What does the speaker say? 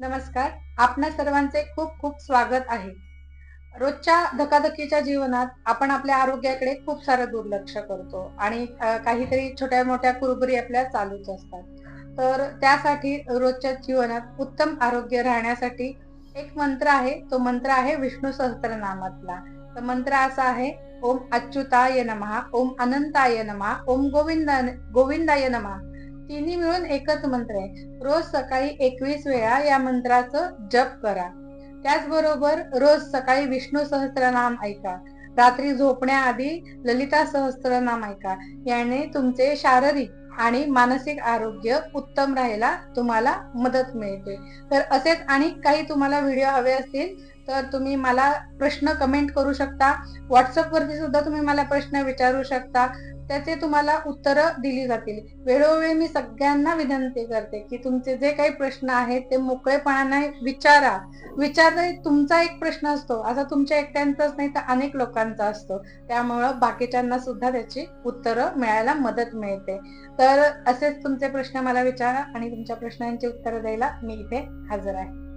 नमस्कार. आपणा सर्वांचे खूप खूप स्वागत आहे. रोजच्या धकाधकीच्या जीवनात आपण आपल्या आरोग्याकडे खूप सारं दुर्लक्ष करतो आणि काहीतरी छोट्या मोठ्या कुरबुरी आपल्या चालूच असतात. तर त्यासाठी रोजच्या जीवनात उत्तम आरोग्य राहण्यासाठी एक मंत्र आहे. तो मंत्र आहे विष्णू सहस्त्रनामातला तर मंत्र असा आहे ओम अच्युताय नमहा ओम अनंताय नमः ओम गोविंदा गोविंदाय नमहा तिन्ही मिळून एकच मंत्र आहे. रोज सकाळी एकवीस वेळा या मंत्राचं जप करा. त्याचबरोबर रोज सकाळी विष्णू सहस्त्रनाम ऐका. रात्री झोपण्याआधी ललिता सहस्त्रनाम ऐका. याने तुमचे शारीरिक आणि मानसिक आरोग्य उत्तम राहायला तुम्हाला मदत मिळते. तर असेच आणि काही तुम्हाला व्हिडिओ हवे असतील तर तुम्ही मला प्रश्न कमेंट करू शकता. व्हॉट्सअपवरती सुद्धा तुम्ही मला प्रश्न विचारू शकता. त्याचे तुम्हाला उत्तरं दिली जातील. वेळोवेळी मी सगळ्यांना विनंती करते की तुमचे जे काही प्रश्न आहेत ते मोकळेपणाने विचारा. विचार तुमचा एक प्रश्न असतो. असा तुमच्या एकट्यांचाच नाही तर अनेक लोकांचा असतो. त्यामुळं बाकीच्यांना सुद्धा त्याची उत्तरं मिळायला मदत मिळते. तर असेच तुमचे प्रश्न मला विचारा आणि तुमच्या प्रश्नांची उत्तरं द्यायला मी इथे हजर आहे.